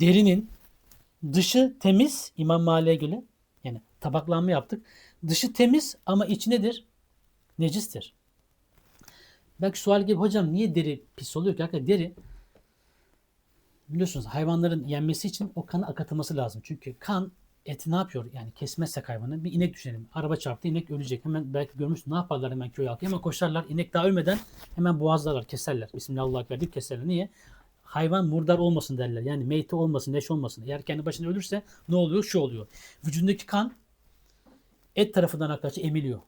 derinin dışı temiz İmam Malik'e göre. Yani tabaklanma yaptık. Dışı temiz ama içi nedir? Necistir. Belki sual gibi hocam niye deri pis oluyor ki? Hakikaten deri biliyorsunuz hayvanların yenmesi için o kanı akıtılması lazım. Çünkü kan eti ne yapıyor? Yani kesmezsek hayvanı bir inek düşünelim. Araba çarptı inek ölecek. Hemen belki görmüşsün ne yaparlar hemen köy halkı? Hemen koşarlar. inek daha ölmeden hemen boğazlarlar, keserler. Bismillah verdik keserler. Niye? Hayvan murdar olmasın derler. Yani meyti olmasın, leş olmasın. Eğer kendi başına ölürse ne oluyor? Şu oluyor. Vücudundaki kan et tarafından arkadaşlar emiliyor.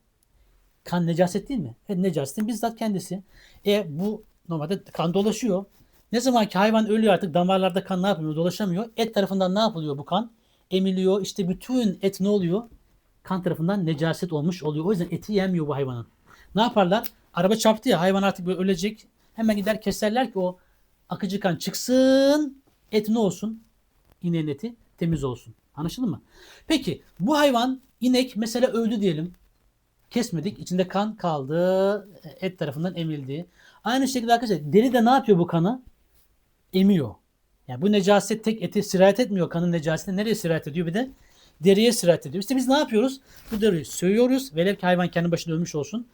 Kan necaset değil mi? Evet necasetin bizzat kendisi. E bu normalde kan dolaşıyor. Ne zaman ki hayvan ölüyor artık damarlarda kan ne yapmıyor? Dolaşamıyor. Et tarafından ne yapılıyor bu kan? Emiliyor. İşte bütün et ne oluyor? Kan tarafından necaset olmuş oluyor. O yüzden eti yemiyor bu hayvanın. Ne yaparlar? Araba çarptı ya hayvan artık böyle ölecek. Hemen gider keserler ki o akıcı kan çıksın. Et ne olsun? İneğin eti temiz olsun. Anlaşıldı mı? Peki bu hayvan inek mesela öldü diyelim. Kesmedik. içinde kan kaldı. Et tarafından emildi. Aynı şekilde arkadaşlar deri de ne yapıyor bu kanı? Emiyor. Yani bu necaset tek ete sirayet etmiyor. Kanın necaseti nereye sirayet ediyor? Bir de deriye sirayet ediyor. İşte biz ne yapıyoruz? Bu deriyi söğüyoruz. Velev ki hayvan kendi başına ölmüş olsun.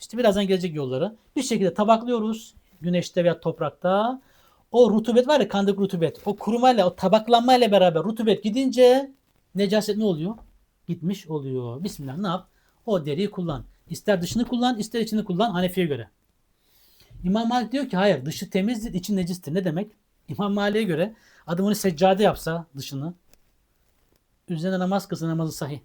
İşte birazdan gelecek yolları. Bir şekilde tabaklıyoruz. Güneşte veya toprakta. O rutubet var ya kandaki rutubet. O kurumayla, o tabaklanmayla beraber rutubet gidince necaset ne oluyor? Gitmiş oluyor. Bismillah ne yap? O deriyi kullan. İster dışını kullan, ister içini kullan Hanefi'ye göre. İmam Malik diyor ki hayır dışı temizdir, içi necistir. Ne demek? İmam Malik'e göre adam onu seccade yapsa dışını üzerine namaz kılsa namazı sahih.